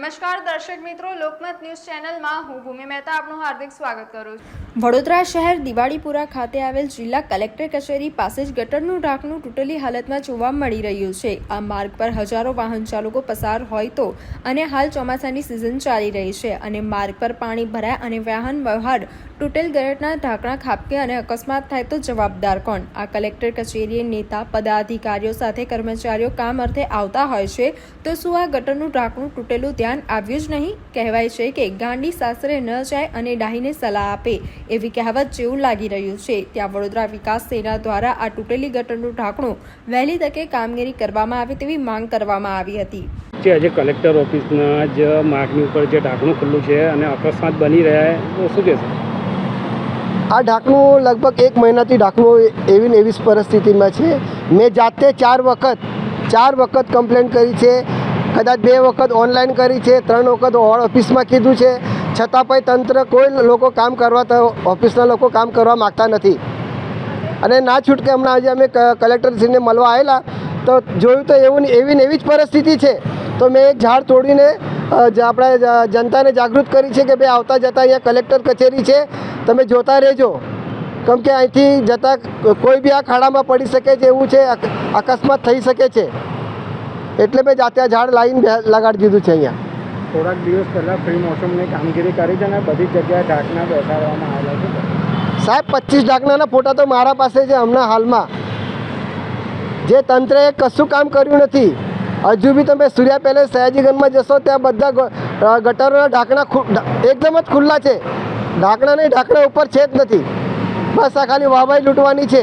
નમસ્કાર, દર્શક મિત્રો. લોકમત ન્યૂઝ ચેનલમાં હું ભૂમિ મહેતા આપનું હાર્દિક સ્વાગત કરું છું. વડોદરા શહેર દિવાળીપુરા ખાતે આવેલ જિલ્લા કલેક્ટર કચેરી પાસે જ ગટરનું ઢાંકણું તૂટેલી હાલતમાં જોવા મળી રહ્યું છે. આ માર્ગ પર હજારો વાહન ચાલકો પસાર હોય તો અને હાલ ચોમાસાની સિઝન ચાલી રહી છે અને માર્ગ પર પાણી ભરાય અને વાહન વ્યવહાર તૂટેલ ગટરના ઢાંકણા ખાબકે અને અકસ્માત થાય તો જવાબદાર કોણ? આ કલેક્ટર કચેરીએ નેતા, પદાધિકારીઓ સાથે કર્મચારીઓ કામ અર્થે આવતા હોય છે તો શું આ ગટરનું ઢાંકણું તૂટેલું ધ્યાન આવ્યું જ નહીં. કહેવાય છે કે ગાંડી સાસરે ન જાય અને ડાહીને સલાહ આપે એવી કહેવત જેવું લાગી રહ્યું છે. ત્યાં વડોદરા વિકાસ સેના દ્વારા આ તૂટેલી ગટરનું ઢાંકણું વહેલી તકે કામગીરી કરવામાં આવે તેવી માંગ કરવામાં આવી હતી. જે આજે કલેક્ટર ઓફિસના જ માર્ગની ઉપર જે ઢાંકણું ખુલ્લું છે અને અકસ્માત બની રહ્યા છે તો શું કહેશે? આ ઢાંકણું લગભગ એક મહિનાથી ઢાંકણું એવી ને એવી પરિસ્થિતિમાં છે. મેં જાતે ચાર વખત ચાર વખત કમ્પ્લેન કરી છે. કદાચ બે વખત ઓનલાઈન કરી છે, ત્રણ વખત ઓફિસમાં કીધું છે. છતાં પણ તંત્ર કોઈ લોકો કામ કરવા ઓફિસના લોકો કામ કરવા માગતા નથી. અને ના છૂટકે હમણાં આજે અમે કલેક્ટરશ્રીને મળવા આવેલા, તો જોયું તો એવું એવી ને એવી જ પરિસ્થિતિ છે. તો મેં એક ઝાડ તોડીને આપણે જનતાને જાગૃત કરી છે કે ભાઈ આવતા જતાં અહીંયા કલેક્ટર કચેરી છે, તમે જોતા રહેજો. કેમ કે અહીંથી જતાં કોઈ બી આ ખાડામાં પડી શકે છે, એવું છે અકસ્માત થઈ શકે છે. એટલે મેં જાતે આ ઝાડ લાવીને લગાડી દીધું છે અહીંયા. થોડાક દિવસ પહેલાં ફ્રી મોસમની કામગીરી કરી છે અને બધી જગ્યાએ ઢાંકણા બેસાડવામાં આવેલા છે. સાહેબ પચીસ ઢાંકણાના ફોટા તો મારા પાસે છે હમણાં હાલમાં. જે તંત્રએ કશું કામ કર્યું નથી. હજુ બી તમે સૂર્યા પહેલે સયાજીગંજમાં જશો ત્યાં બધા ગટરના ઢાંકણા એકદમ જ ખુલ્લા છે. ઢાંકણા નહીં ઢાંકણા ઉપર છે જ નથી. બસ આ ખાલી વાહવાઈ લૂંટવાની છે.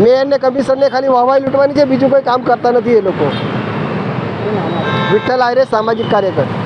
મેયરને કમિશનરને ખાલી વાહવાઈ લૂંટવાની છે બીજું કોઈ કામ કરતા નથી એ લોકો. विठ्ठल आयरे सामाजिक कार्यकर